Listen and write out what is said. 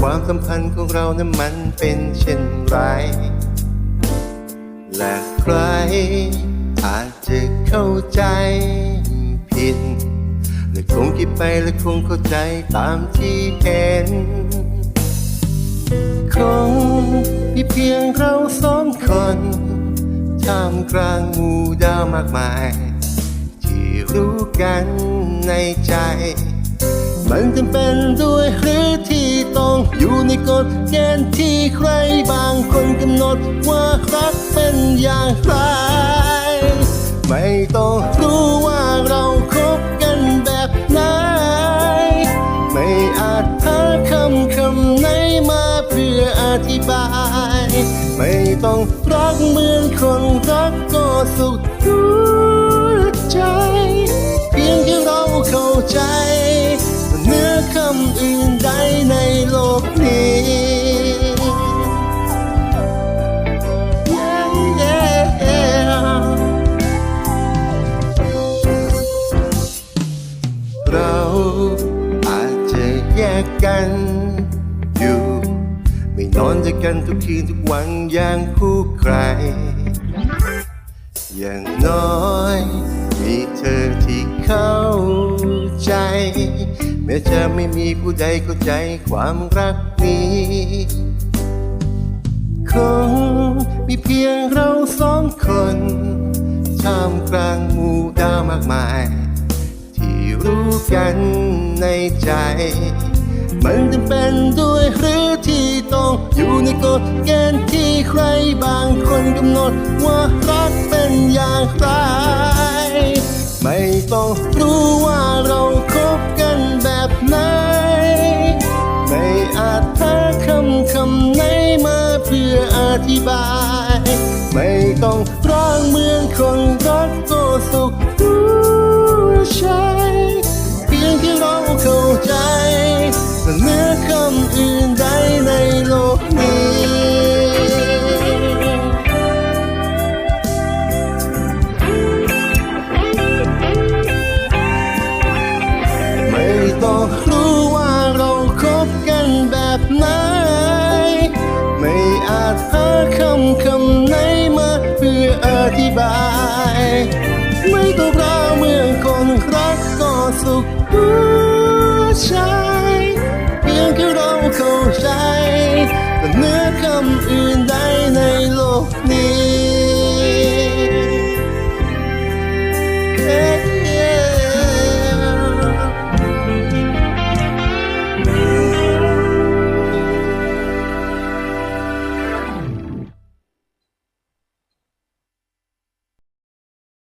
ความสัมพันธ์ของเรานั้นมันเป็นเช่นไร และใครอาจจะเข้าใจผิด และคงคิดไปและคงเข้าใจตามที่เห็น คงมีเพียงเราสองคนท่ามกลางหมู่ดาวมากมาย ที่รู้กันในใจ มันจำเป็นด้วยหรือที่ต้องอยู่ในกฎเกณฑ์ที่ใครบางคนกำหนดว่ารักเป็นอย่างไร ไม่ต้องรู้ว่าเราคบกันแบบไหน ไม่อาจหาคำคำไหนมาเพื่ออธิบาย ไม่ต้องรักเหมือนคนรักก็สุขด้ กกันอยู่ ไม่นอนด้วยกันทุกคืนทุกวันอย่างคู่ใคร อย่างน้อยมีเธอที่เข้าใจ แม้จะไม่มีผู้ใดเข้าใจความรักนี้คงมีเพียงเราสองคนท่ามกลางหมู่ดาวมากมาย ที่รู้กันในใจ มันจำเป็นด้วยหรือที่ต้องอยู่ในกฎเกณฑ์ที่ใครบางคนกำหนดว่ารักเป็นอย่างไรไม่ต้องรู้ว่าเราคบกันแบบไหน ไม่อาจหาคำคำไหนมาเพื่ออธิบาย ไม่ต้องร้องเมือนคน ก็สุขหัวใจเพียง